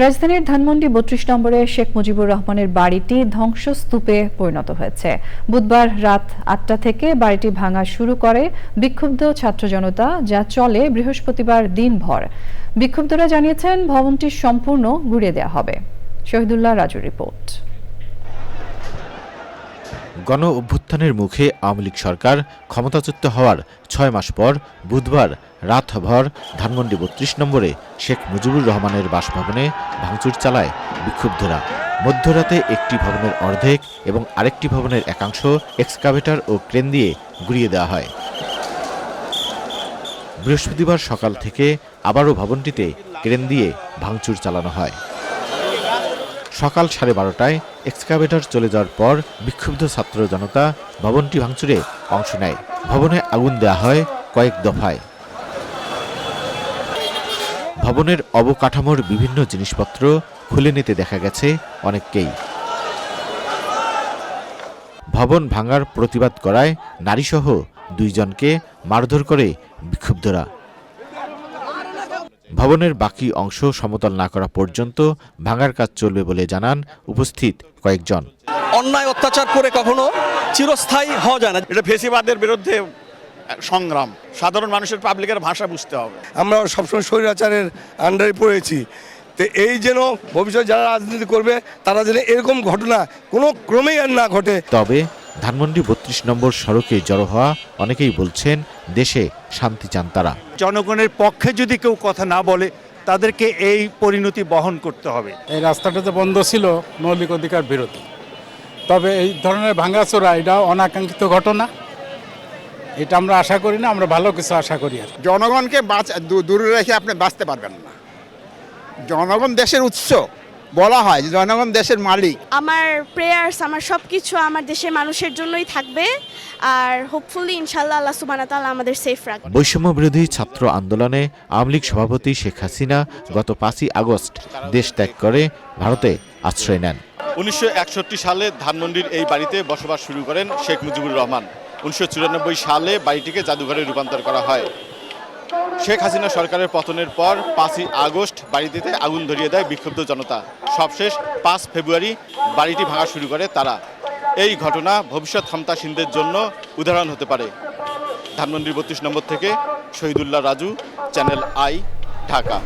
রাজধানীর ধানমন্ডি বত্রিশ নম্বরে শেখ মুজিবুর রহমানের বাড়িটি ধ্বংসস্তূপে পরিণত হয়েছে। বুধবার রাত আটটা থেকে বাড়িটি ভাঙা শুরু করে বিক্ষুব্ধ ছাত্র জনতা, যা চলে বৃহস্পতিবার দিনভর। বিক্ষুব্ধরা জানিয়েছেন, ভবনটি সম্পূর্ণ ঘুরে দেওয়া হবে। শহীদুল্লাহ রাজুর রিপোর্ট। গণ অভ্যুত্থানের মুখে আওয়ামী লীগ সরকার ক্ষমতাচ্যুত হওয়ার ছয় মাস পর বুধবার রাতভর ধানমন্ডি বত্রিশ নম্বরে শেখ মুজিবুর রহমানের বাসভবনে ভাঙচুর চালায় বিক্ষুব্ধরা। মধ্যরাতে একটি ভবনের অর্ধেক এবং আরেকটি ভবনের একাংশ এক্সকাভেটর ও ক্রেন দিয়ে গুড়িয়ে দেওয়া হয়। বৃহস্পতিবার সকাল থেকে আবারও ভবনটিতে ক্রেন দিয়ে ভাঙচুর চালানো হয়। সকাল সাড়ে বারোটায় এক্সকাভেটর চলে যাওয়ার পর বিক্ষুব্ধ ছাত্র জনতা ভবনটি ভাঙচুরে অংশ নেয়। ভবনে আগুন দেওয়া হয় কয়েক দফায়। ভবনের অবকাঠামোর বিভিন্ন জিনিসপত্র খুলে নিতে দেখা গেছে অনেককেই। ভবন ভাঙার প্রতিবাদ করায় নারীসহ দুইজনকে মারধর করে বিক্ষুব্ধরা। ভবনের বাকি অংশ সমতল না করা পর্যন্ত ভাঙার কাজ চলবে বলে জানান উপস্থিত কয়েকজন। অন্যায় অত্যাচার করে কখনো চিরস্থায়ী হওয়া যায় না। এটা ফেসিবাদের বিরুদ্ধে সংগ্রাম। সাধারণ মানুষের পাবলিকের ভাষা বুঝতে হবে। আমরা সবসময় স্বৈরাচারের আন্ডারে পড়েছি। তো এই যেন ভবিষ্যতে যারা রাজনীতি করবে তারা যেন এরকম ঘটনা কোনো ক্রমেই আর না ঘটে। তবে ধানমন্ডি বত্রিশ নম্বর সড়কে জড়ো হওয়া অনেকেই বলছেন দেশে শান্তি চান তারা। জনগণের পক্ষে যদি কেউ কথা না বলে তাদেরকে এই পরিণতি বহন করতে হবে। এই রাস্তাটা যে বন্ধ ছিল মৌলিক অধিকার বিরোধী। তবে এই ধরনের ভাঙাচোরা এটা অনাকাঙ্ক্ষিত ঘটনা। এটা আমরা আশা করি না আমরা ভালো কিছু আশা করি আর জনগণকে বাঁচ- দূরে রেখে আপনি বাঁচতে পারবেন না। জনগণ দেশের উৎস। বলা হয় যে জনগণ দেশের মালিক। আমার প্রেয়ার্স আমার সব কিছু আমার দেশের মানুষের জন্যই থাকবে। আর হোপফুলি ইনশাল্লাহ আল্লাহ সুবানা তাআলা আমাদের সেফ রাখবে। বৈষম্য বিরোধী ছাত্র আন্দোলনে আওয়ামী লীগ সভাপতি শেখ হাসিনা গত পাঁচই আগস্ট দেশ ত্যাগ করে ভারতে আশ্রয় নেন। উনিশশো একষট্টি সালে ধানমন্ডির এই বাড়িতে বসবাস শুরু করেন শেখ মুজিবুর রহমান। উনিশশো চুরানব্বই সালে বাড়িটিকে জাদুঘরে রূপান্তর করা হয়। শেখ হাসিনা সরকারের পতনের পর পাঁচই আগস্ট বাড়িটিতে আগুন ধরিয়ে দেয় বিক্ষুব্ধ জনতা। সবশেষ পাঁচ ফেব্রুয়ারি বাড়িটি ভাঙা শুরু করে তারা। এই ঘটনা ভবিষ্যৎ ক্ষমতাসীনদের জন্য উদাহরণ হতে পারে। ধানমন্ডির বত্রিশ নম্বর থেকে শহীদুল্লাহ রাজু, চ্যানেল আই, ঢাকা।